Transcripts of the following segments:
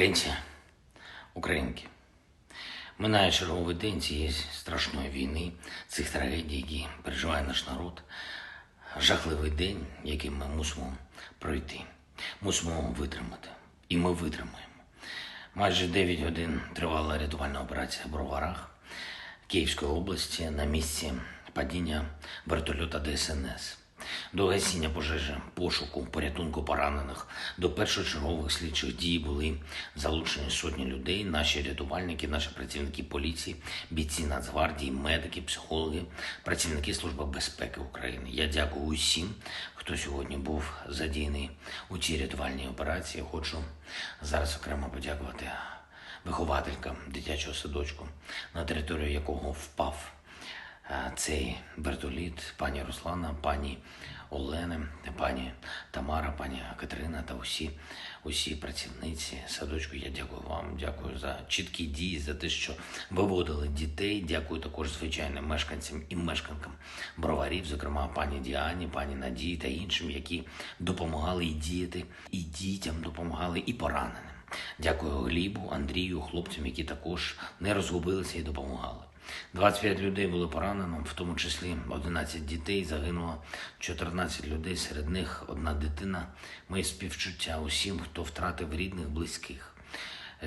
Українці, українки, минає черговий день цієї страшної війни, цих трагедій, які переживає наш народ. Жахливий день, який ми мусимо пройти, мусимо витримати. І ми витримаємо. Майже 9 годин тривала рятувальна операція в Броварах Київської області на місці падіння вертольота ДСНС. До гасіння пожежі, пошуку, порятунку поранених до першочергових слідчих дій були залучені сотні людей, наші рятувальники, наші працівники поліції, бійці Нацгвардії, медики, психологи, працівники Служби безпеки України. Я дякую усім, хто сьогодні був задіяний у цій рятувальній операції. Хочу зараз окремо подякувати вихователькам дитячого садочку, на територію якого впав цей вертоліт, пані Руслана, пані Олени, пані Тамара, пані Катерина та усі, усі працівниці садочку. Я дякую вам, дякую за чіткі дії, за те, що виводили дітей. Дякую також звичайним мешканцям і мешканкам броварів, зокрема пані Діані, пані Надії та іншим, які допомагали і діяти, і дітям допомагали, і пораненим. Дякую Глібу, Андрію, хлопцям, які також не розгубилися і допомагали. 25 людей було поранено, в тому числі 11 дітей, загинуло 14 людей, серед них одна дитина. Мої співчуття усім, хто втратив рідних, близьких.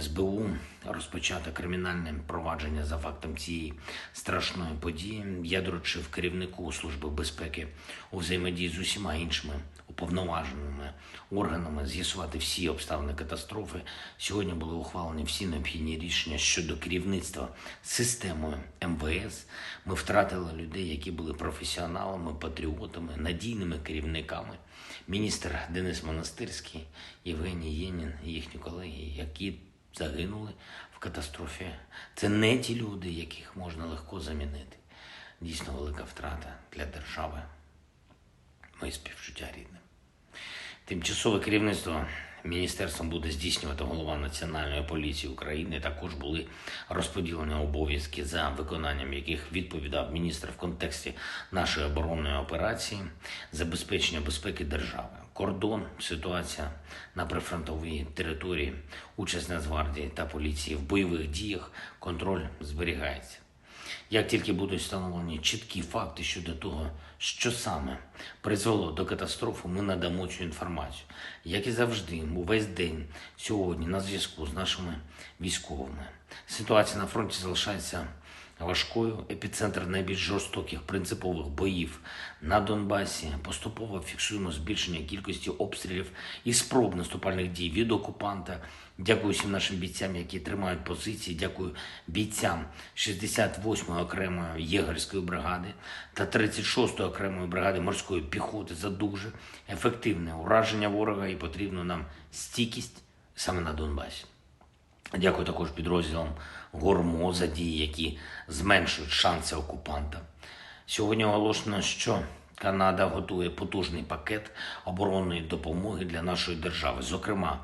СБУ розпочато кримінальне провадження за фактом цієї страшної події. Я доручив керівнику Служби безпеки у взаємодії з усіма іншими уповноваженими органами з'ясувати всі обставини катастрофи. Сьогодні були ухвалені всі необхідні рішення щодо керівництва системою МВС. Ми втратили людей, які були професіоналами, патріотами, надійними керівниками. Міністр Денис Монастирський, Євгеній Єнін, і їхні колеги, які загинули в катастрофі. Це не ті люди, яких можна легко замінити. Дійсно велика втрата для держави. Мої співчуття рідним. Тимчасове керівництво міністерством буде здійснювати голова Національної поліції України. Також були розподілені обов'язки, за виконанням яких відповідав міністр в контексті нашої оборонної операції, забезпечення безпеки держави. Кордон, ситуація на прифронтовій території, участь Нацгвардії та поліції в бойових діях, контроль зберігається. Як тільки будуть встановлені чіткі факти щодо того, що саме призвело до катастрофи, ми надамо цю інформацію. Як і завжди, увесь день сьогодні на зв'язку з нашими військовими. Ситуація на фронті залишається важкою. Епіцентр найбільш жорстоких принципових боїв на Донбасі. Поступово фіксуємо збільшення кількості обстрілів і спроб наступальних дій від окупанта. Дякую всім нашим бійцям, які тримають позиції. Дякую бійцям 68-ї окремої єгерської бригади та 36-ї окремої бригади морської піхоти за дуже ефективне ураження ворога і потрібну нам стійкість саме на Донбасі. Дякую також підрозділам ГОРМО за дії, які зменшують шанси окупанта. Сьогодні оголошено, що Канада готує потужний пакет оборонної допомоги для нашої держави. Зокрема,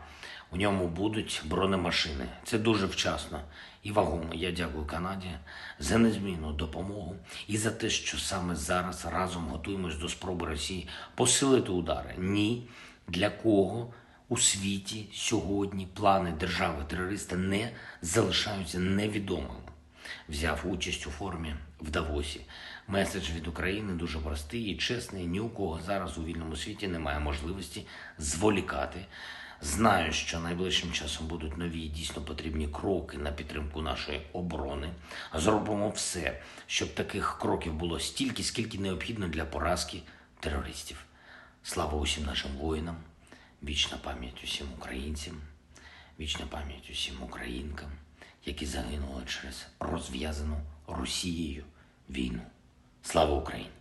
у ньому будуть бронемашини. Це дуже вчасно і вагомо. Я дякую Канаді за незмінну допомогу і за те, що саме зараз разом готуємось до спроби Росії посилити удари. Ні для кого у світі сьогодні плани держави-терориста не залишаються невідомими. Взяв участь у форумі в Давосі. Меседж від України дуже простий і чесний. Ні у кого зараз у вільному світі немає можливості зволікати. Знаю, що найближчим часом будуть нові дійсно потрібні кроки на підтримку нашої оборони. Зробимо все, щоб таких кроків було стільки, скільки необхідно для поразки терористів. Слава усім нашим воїнам, вічна пам'ять усім українцям, вічна пам'ять усім українкам, які загинули через розв'язану Росією війну. Слава Україні!